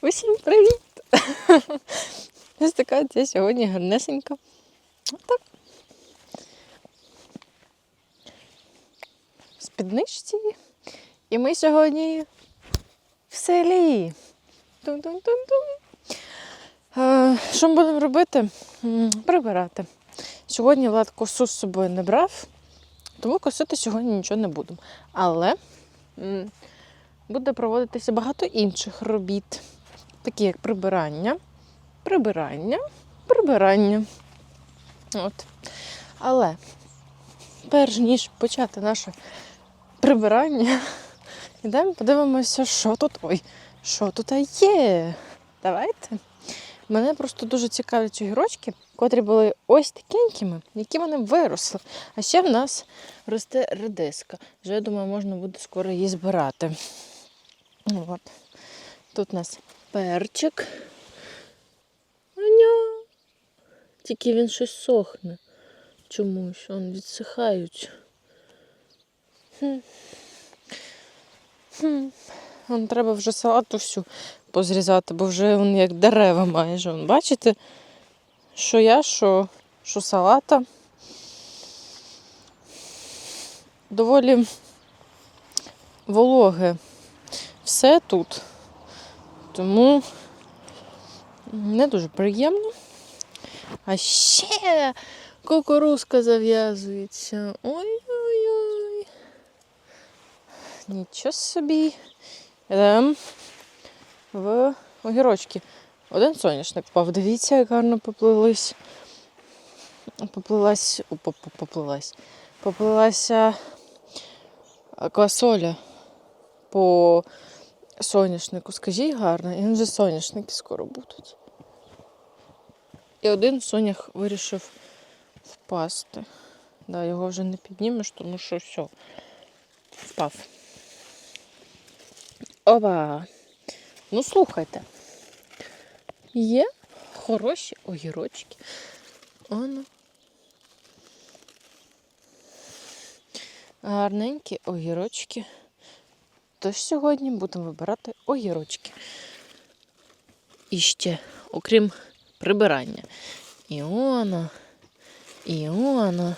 Усім привіт! Ось така ця сьогодні гарнесенька. Так. В спідничці. І ми сьогодні в селі. Тун-тун-тун-тун. Е, Що ми будемо робити? Прибирати. Сьогодні Влад косу з собою не брав, тому косити сьогодні нічого не будемо. Але буде проводитися багато інших робіт, такі як прибирання, прибирання, прибирання. От. Але перш ніж почати наше прибирання, йдемо подивимося, що тут. Ой, що тут є. Давайте. Мене просто дуже цікавлять ці гірочки, котрі були ось такенькими, які вони виросли. А ще в нас росте редиска. Вже, я думаю, можна буде скоро її збирати. От. Тут у нас перчик. Аня. Тільки він щось сохне. Чомусь он відсихають. Хм. Хм. Вон треба вже салату всю позрізати, бо вже він як дерева майже. Вон, бачите, що я, що, що салата. Доволі вологе все тут. Тому не дуже приємно. А ще кукурузка зав'язується. Ой-ой-ой. Нічого собі. Йдемо в огірочки. Один соняшник впав. Дивіться, як гарно поплились. Поплилась. О, поп- поп- поплилась. Поплилася квасоля по соняшнику. Скажіть гарно, і вже соняшники скоро будуть. І один сонях вирішив впасти. Да, його вже не піднімеш, тому що все, впав. Оба. Ну, слухайте. Є хороші огірочки. Оно. Гарненькі огірочки. Тож сьогодні будемо вибирати огірочки. І ще, окрім прибирання. Іона, Іона.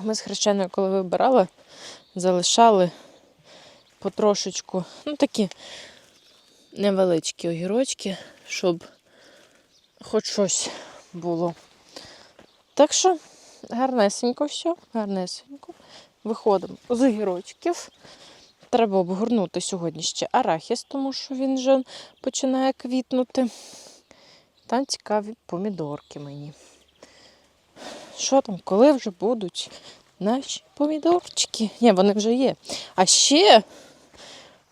Ми з хрещеною, коли вибирали, залишали потрошечку, ну такі невеличкі огірочки, щоб хоч щось було. Так що гарнесенько все, гарнесенько. Виходимо з огірочків. Треба обгорнути сьогодні ще арахіс, тому що він вже починає квітнути. Там цікаві помідорки мені. Що там, коли вже будуть наші помідорчики? Ні, вони вже є. А ще,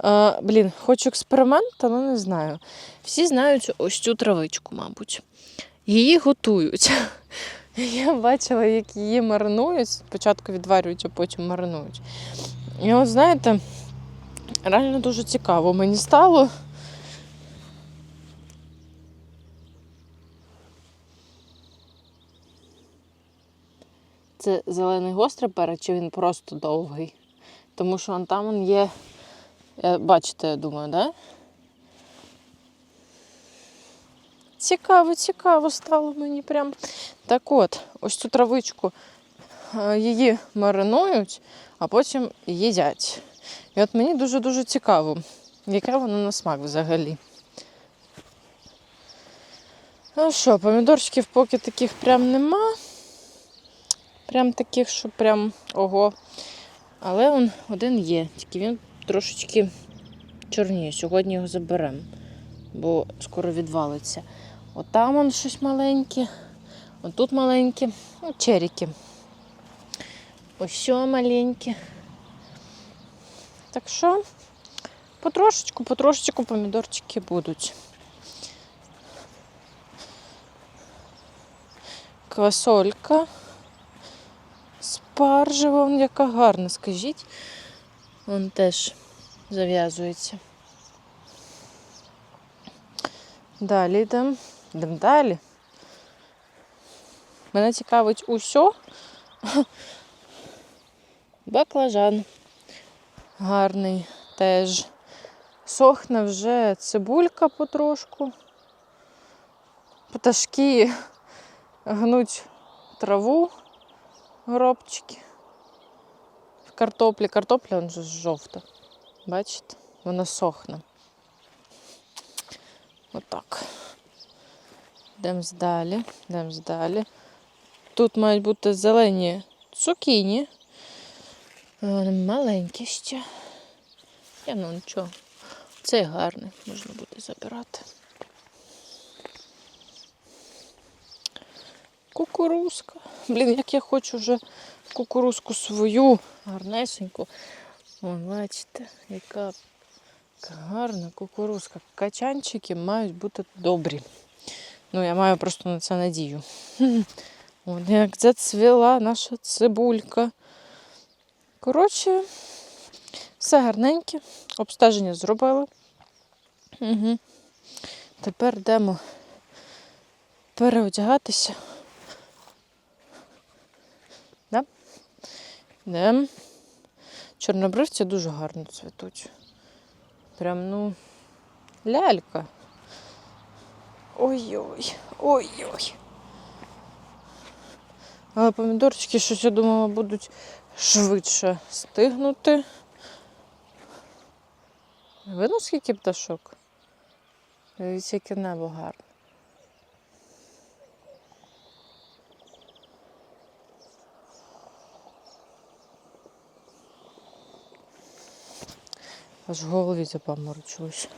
е, блін, хочу експеримент, але не знаю. Всі знають ось цю травичку, мабуть. Її готують. Я бачила, як її маринують. Спочатку відварюють, а потім маринують. І от знаєте, реально дуже цікаво мені стало. Це зелений гострий перець, чи він просто довгий. Тому що там є. е, Бачите, я думаю, да? Цікаво, цікаво стало мені прям. Так от, ось цю травичку е, її маринують, а потім їдять. І от мені дуже-дуже цікаво, яке воно на смак взагалі. Ну що, помідорчиків поки таких прям нема. Прям таких, що прям ого. Але он один є, тільки він трошечки чорніє. Сьогодні його заберемо, бо скоро відвалиться. Отам он щось маленьке, отут маленьке, ну, черіки. Ось маленьке. Так що потрошечку, потрошечку помідорчики будуть. Квасолька. Спаржа, вон яка гарна, скажіть. Вон теж зав'язується. Далі йдемо. Йдемо далі. Мене цікавить усьо. Баклажан. Гарний теж. Сохне вже цибулька потрошку. Пташки гнуть траву, горобчики. В картоплі. Картопля вон же жовта. Бачите? Вона сохне. Отак. Йдемо далі, йдемо далі. Тут мають бути зелені цукіні. Вони маленькі ще. Я ну нічого. Цей гарний, можна буде забирати. Кукурузка. Блін, як я хочу вже кукурузку свою, гарнесеньку. Вон, бачите, яка гарна кукурузка. Качанчики мають бути добрі. Ну, я маю просто на це надію. Вон, як зацвіла наша цибулька. Коротше, все гарненьке. Обстеження зробили. Угу. Тепер йдемо переодягатися. Да? Йдемо. Чорнобривці дуже гарно цвітуть. Прям, ну, лялька. Ой-ой, ой-ой. Але помідорчики, щось я думала, будуть швидше стигнути. Видно, скільки пташок? Дивіться, яке небо гарне. Аж в голові запаморочилось.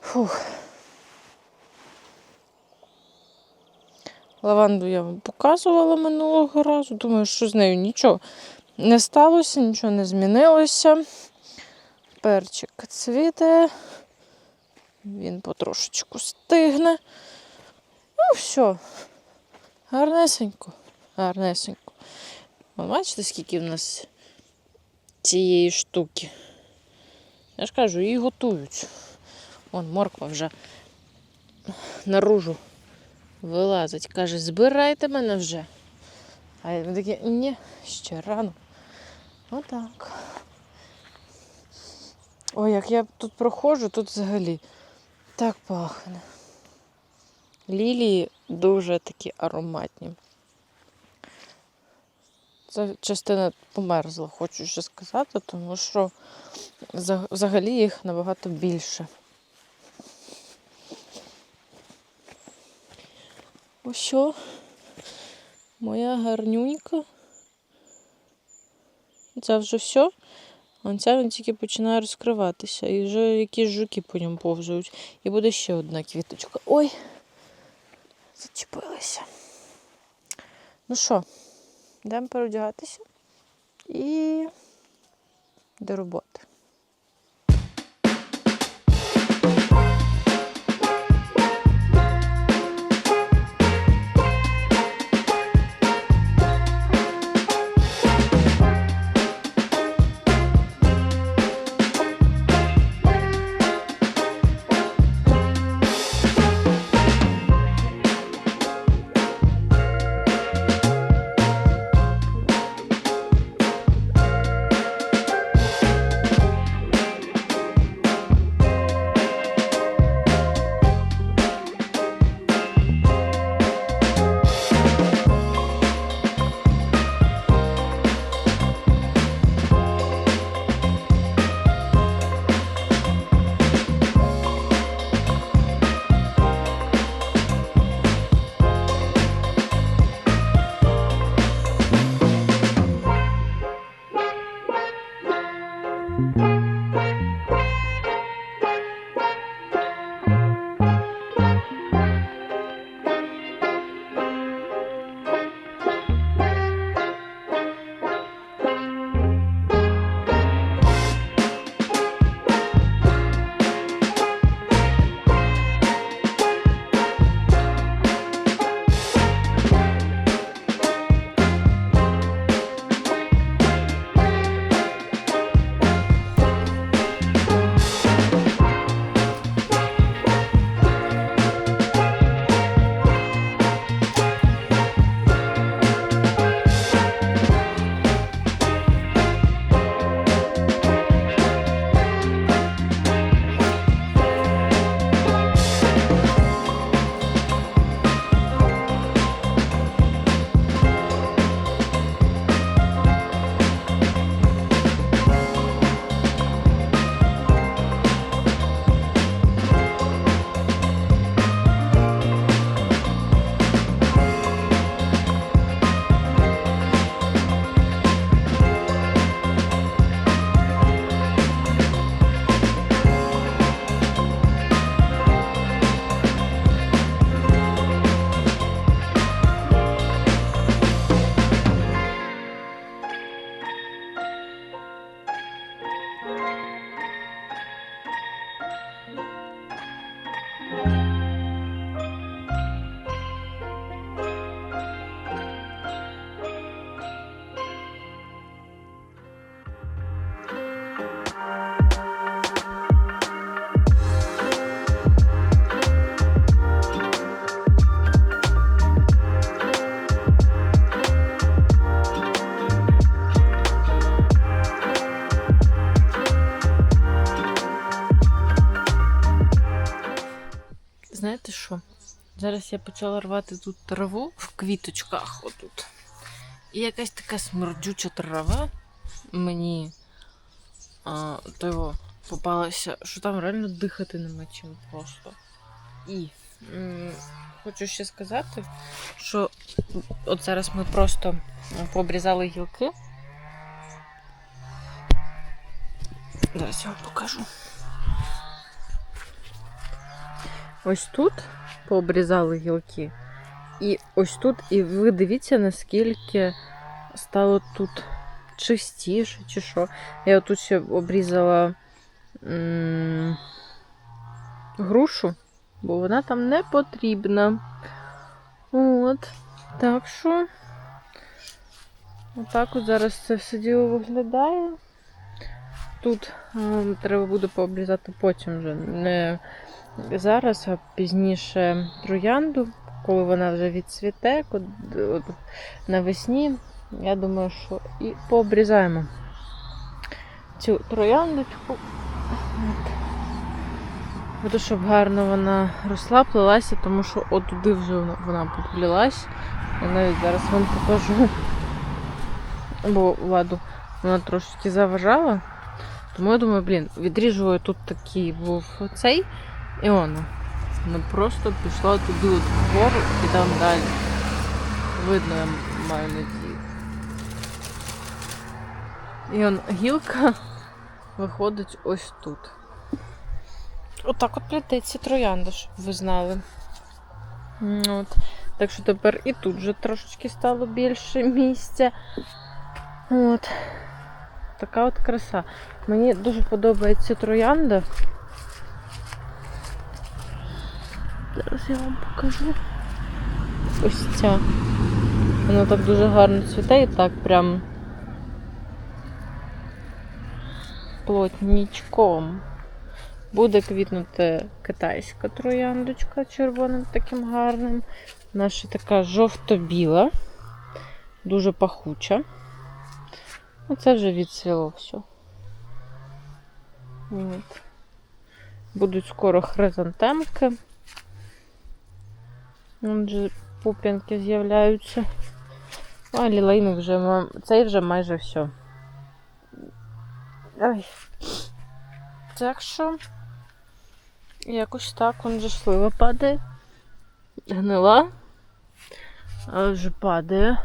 Фух. Лаванду я вам показувала минулого разу. Думаю, що з нею нічого не сталося, нічого не змінилося. Перчик цвіте, він потрошечку стигне. Ну, все. Гарнесенько, гарнесенько. Ви бачите, скільки в нас цієї штуки? Я ж кажу, її готують. Вон морква вже наружу вилазить. Каже, збирайте мене вже. А я такі, ні, ще рано. Отак. Ой, як я тут проходжу, тут взагалі так пахне. Лілії дуже такі ароматні. Це частина померзла, хочу ще сказати, тому що взагалі їх набагато більше. Ось моя гарнюнька. Це вже все. А ця він тільки починає розкриватися. І вже якісь жуки по ньому повзують. І буде ще одна квіточка. Ой, зачепилася. Ну що, йдемо переодягатися і до роботи. Зараз я почала рвати тут траву в квіточках отут. І якась така смердюча трава мені а, того попалася, що там реально дихати нема чим просто. І м, хочу ще сказати, що от зараз ми просто пообрізали гілки. Зараз я вам покажу. Ось тут пообрізали гілки. І ось тут, і ви дивіться, наскільки стало тут чистіше, чи що. Я тут ще обрізала м- грушу, бо вона там не потрібна. От. Так що. Отак от зараз це все діло виглядає. Тут ем, треба буде пообрізати потім вже. Не зараз, а пізніше троянду, коли вона вже відцвіте, навесні, я думаю, що і пообрізаємо цю трояндочку. Буду, щоб гарно вона росла, плелася, тому що отуди вже вона, поплілась. Я навіть зараз вам покажу. Бо ладу вона трошки заважала. Тому я думаю, блін, відріжу тут такий був цей. І воно. Вона просто пішла туди от вгору і там далі. Видно, я маю надію. І он гілка виходить ось тут. Отак от плететься троянда, щоб ви знали. От. Так що тепер і тут вже трошечки стало більше місця. От. Така от краса. Мені дуже подобається троянда. Зараз я вам покажу. Ось ця. Вона так дуже гарно цвіте і так прям плотнічком. Буде квітнути китайська трояндочка червоним таким гарним. Наша така жовто-біла, дуже пахуча. Оце вже відсвіло все. Будуть скоро хризантемки. Вон же пуп'янки з'являються. А лілейник вже цей вже майже все. Ой. Так що якось так он же слива падає. Гнила. Але вже падає.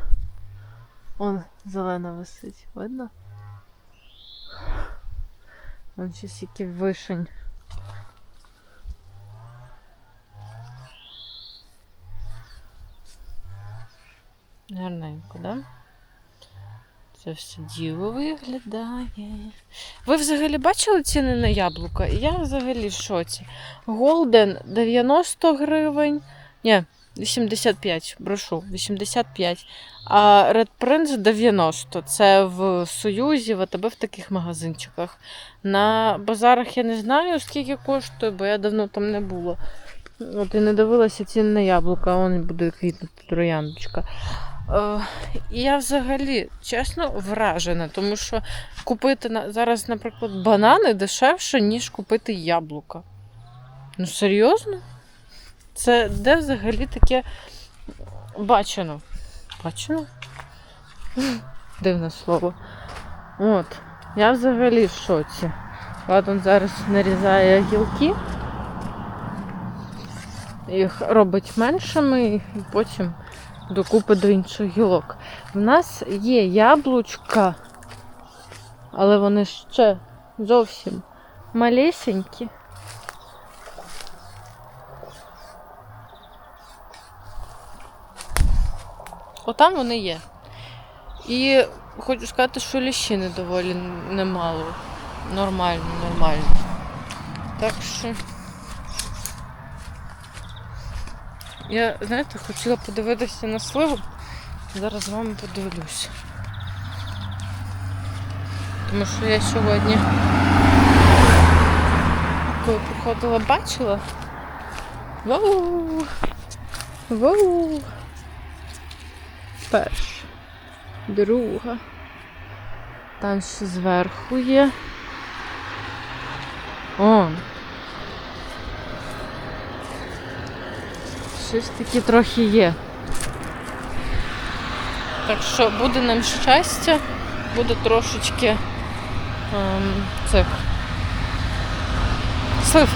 Он зелена висить, видно? Вон ще стільки вишень. Гарненько, да? Це все діло виглядає. Ви взагалі бачили ціни на яблука? Я взагалі в шоці. Голден 90 гривень. Ні, 85, брошу, 85. А Red Prince 90. Це в Союзі, в АТБ в таких магазинчиках. На базарах я не знаю, скільки коштує, бо я давно там не була. От і не дивилася ціни на яблука, а он буде квітнути трояндочка. Е, і я взагалі, чесно, вражена, тому що купити зараз, наприклад, банани дешевше, ніж купити яблука. Ну, серйозно? Це де взагалі таке бачено? Бачено? Дивне слово. От. Я взагалі в шоці. Ладон зараз нарізає гілки. Їх робить меншими і потім докупи до інших гілок. В нас є яблучка, але вони ще зовсім малесенькі. Отам вони є. І хочу сказати, що ліщини доволі немало. нормально, нормально. Так що. Я, знаєте, хотіла подивитися на сливу. Зараз з вами подивлюсь. Тому що я сьогодні, коли приходила, бачила. Вау! Вау! Перша, друга. Там ще зверху є. О! Щось таке трохи є. Так що буде нам щастя, буде трошечки ем, цих слив.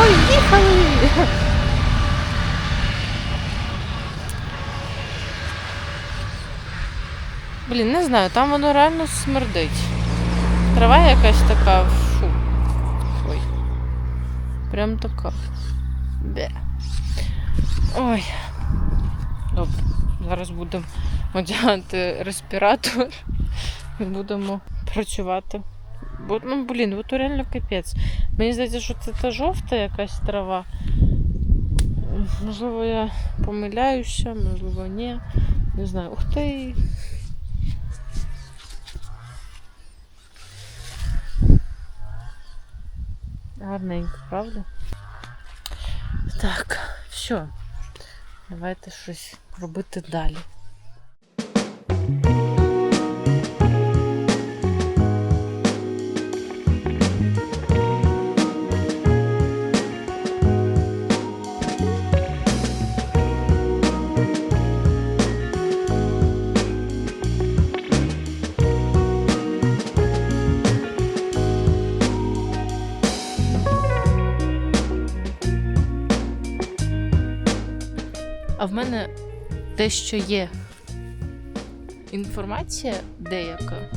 Ой, їхали! Блін, не знаю, там воно реально смердить. Трава якась така. Фу. Ой. Прям така. Бе. Ой. Добре. Зараз будемо одягати респіратор і будемо працювати. Бо, ну, блін, от реально капець. Мені здається, що це та жовта якась трава. Можливо, я помиляюся, можливо, ні. Не знаю. Ух ти. Гарненько, правда? Так, все. Давайте щось робити далі. Дещо є інформація деяка,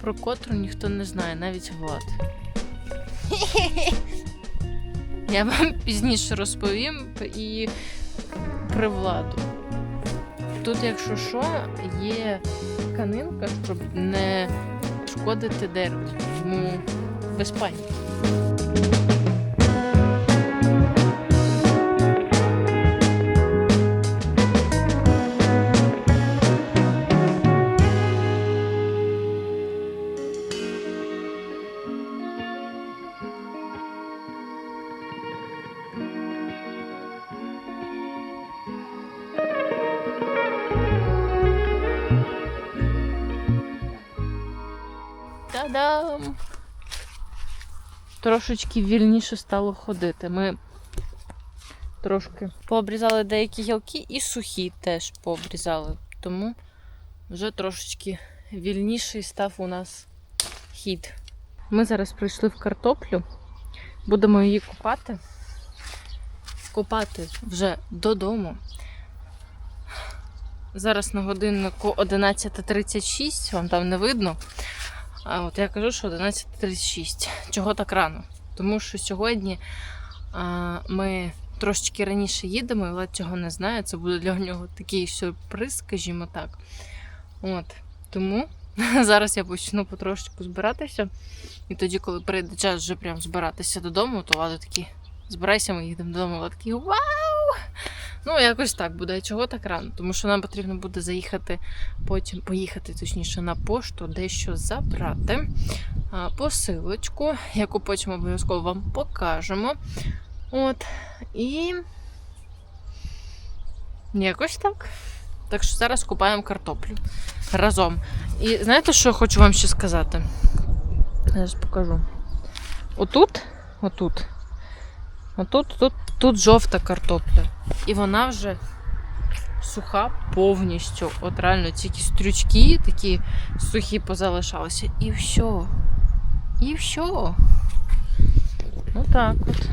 про котру ніхто не знає, навіть Влад. Я вам пізніше розповім і про владу. Тут, якщо що, є тканинка, щоб не шкодити дереву. Тому без паніки. Трошечки вільніше стало ходити. Ми трошки пообрізали деякі гілки і сухі теж пообрізали. Тому вже трошечки вільніший став у нас хід. Ми зараз прийшли в картоплю, будемо її купати. Копати вже додому. Зараз на годиннику 11.36, вам там не видно. А от я кажу, що 11.36. Чого так рано? Тому що сьогодні а, ми трошечки раніше їдемо, і Влад цього не знає. Це буде для нього такий сюрприз, скажімо так. От. Тому зараз я почну потрошечку збиратися. І тоді, коли прийде час вже прям збиратися додому, то Влада такий, збирайся, ми їдемо додому. Влад такий, вау! Ну, якось так буде. Чого так рано? Тому що нам потрібно буде заїхати, потім поїхати точніше на пошту, дещо забрати посилочку, яку потім обов'язково вам покажемо. От. І якось так. Так що зараз купаємо картоплю разом. І знаєте, що я хочу вам ще сказати? Зараз покажу. Отут, отут, отут, тут, тут жовта картопля. І вона вже суха повністю. От реально тільки стрючки такі сухі позалишалися. І все. І все. Ну так от.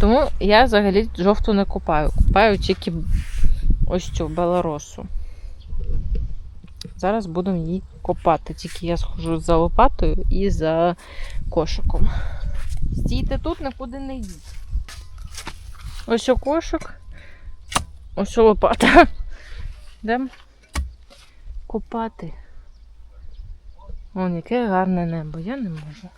Тому я взагалі жовту не купаю. Купаю тільки ось цю белоросу. Зараз будемо її копати. Тільки я схожу за лопатою і за кошиком. Стійте тут, нікуди не йдіть. Ось о. Ось лопата. Йдемо копати. Вон, яке гарне небо, я не можу.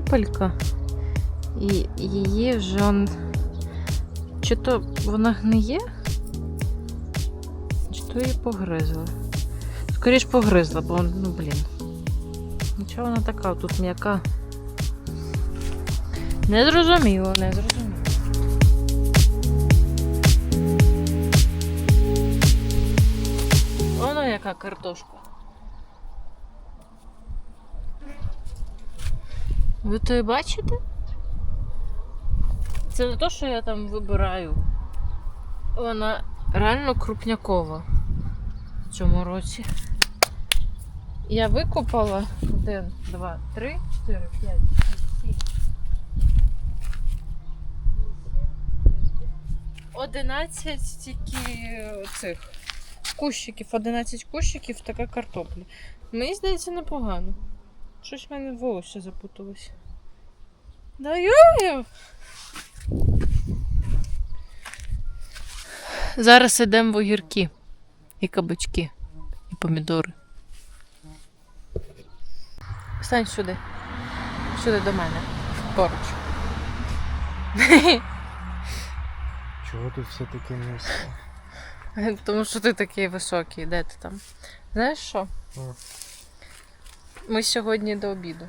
Картопелька. І її вже он... чи то вона гниє, чи то її погризли. Скоріш погризла, бо ну блін. Нічого вона така тут м'яка. Не зрозуміло, не зрозуміло. Воно яка картошка. Ви то і бачите? Це не то, що я там вибираю. Вона реально крупнякова в цьому році. Я викопала 1, 2, 3, 4, 5, 6, 7. 11 тільки цих кущиків, 11 кущиків, така картопля. Мені здається, непогано. Щось в мене волосся запуталось. Даю. Зараз йдемо в огірки і кабачки, і помідори. Стань сюди. Сюди до мене. Поруч. Чого тут все таке низько? Тому що ти такий високий, де ти там? Знаєш що? О. Ми сьогодні до обіду.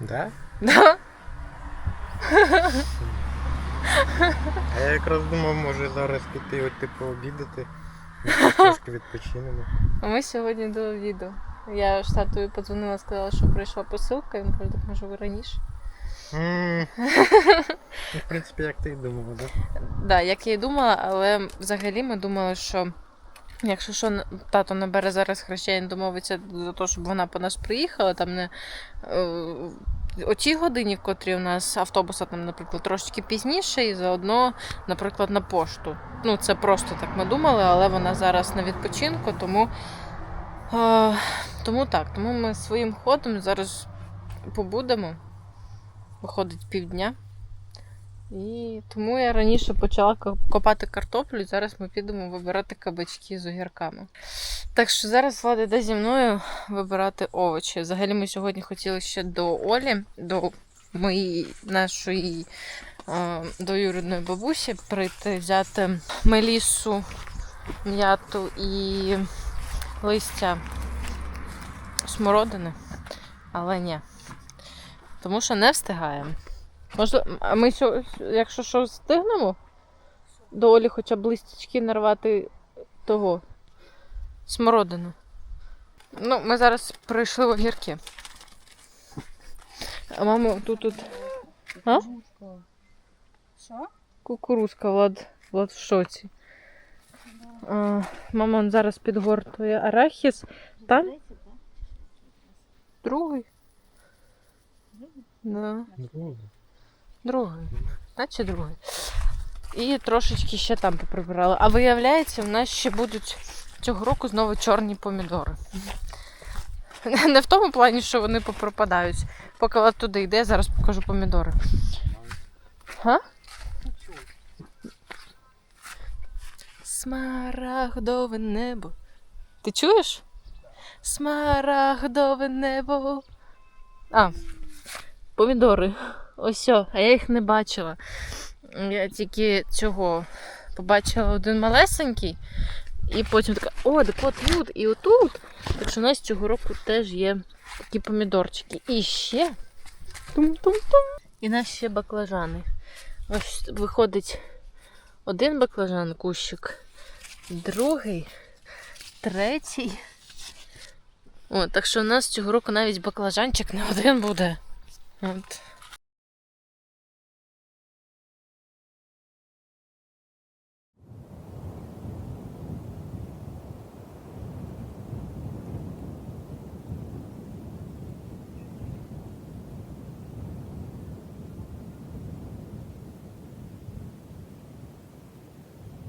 Да? Да? А я якраз думав, може зараз піти от типу обідати. Трошки відпочинемо. А ми сьогодні до обіду. Я татові подзвонила, сказала, що прийшла посилка, він каже, так може ви раніше. Ну, В принципі, як ти й думала, да? Да, як я і думала, але взагалі ми думали, що якщо що тато набере зараз хрещень, домовиться за те, щоб вона по нас приїхала, там не е, о тій годині, в котрій у нас автобуса там, наприклад, трошечки пізніше, і заодно, наприклад, на пошту. Ну, це просто так ми думали, але вона зараз на відпочинку, тому, е, тому так, тому ми своїм ходом зараз побудемо. Виходить півдня. І тому я раніше почала копати картоплю, і зараз ми підемо вибирати кабачки з огірками. Так що зараз Влада йде зі мною вибирати овочі. Взагалі ми сьогодні хотіли ще до Олі, до моєї нашої е, двоюрідної бабусі прийти, взяти мелісу, м'яту і листя смородини. Але ні. Тому що не встигаємо. Може, а ми сьо- якщо що встигнемо до Олі хоча б листячки нарвати того смородину. Ну, ми зараз прийшли в огірки. А мама тут тут А? Що? кукурузка, Влад, Влад в шоці. А, мама он зараз підгортує арахіс. Там другий. Да. Другий. Наче другий. І трошечки ще там поприбирала. А виявляється, в нас ще будуть цього року знову чорні помідори. Не в тому плані, що вони попропадають. Поки Влад туди йде, зараз покажу помідори. Га? Смарагдове небо. Ти чуєш? Смарагдове небо. А, помідори. Ось, о, а я їх не бачила. Я тільки цього побачила один малесенький, і потім така, о, так от тут і отут. Так що у нас цього року теж є такі помідорчики. І ще тум-тум-тум. І у нас ще баклажани. Ось виходить один баклажан кущик, другий, третій. О, так що у нас цього року навіть баклажанчик не один буде. От.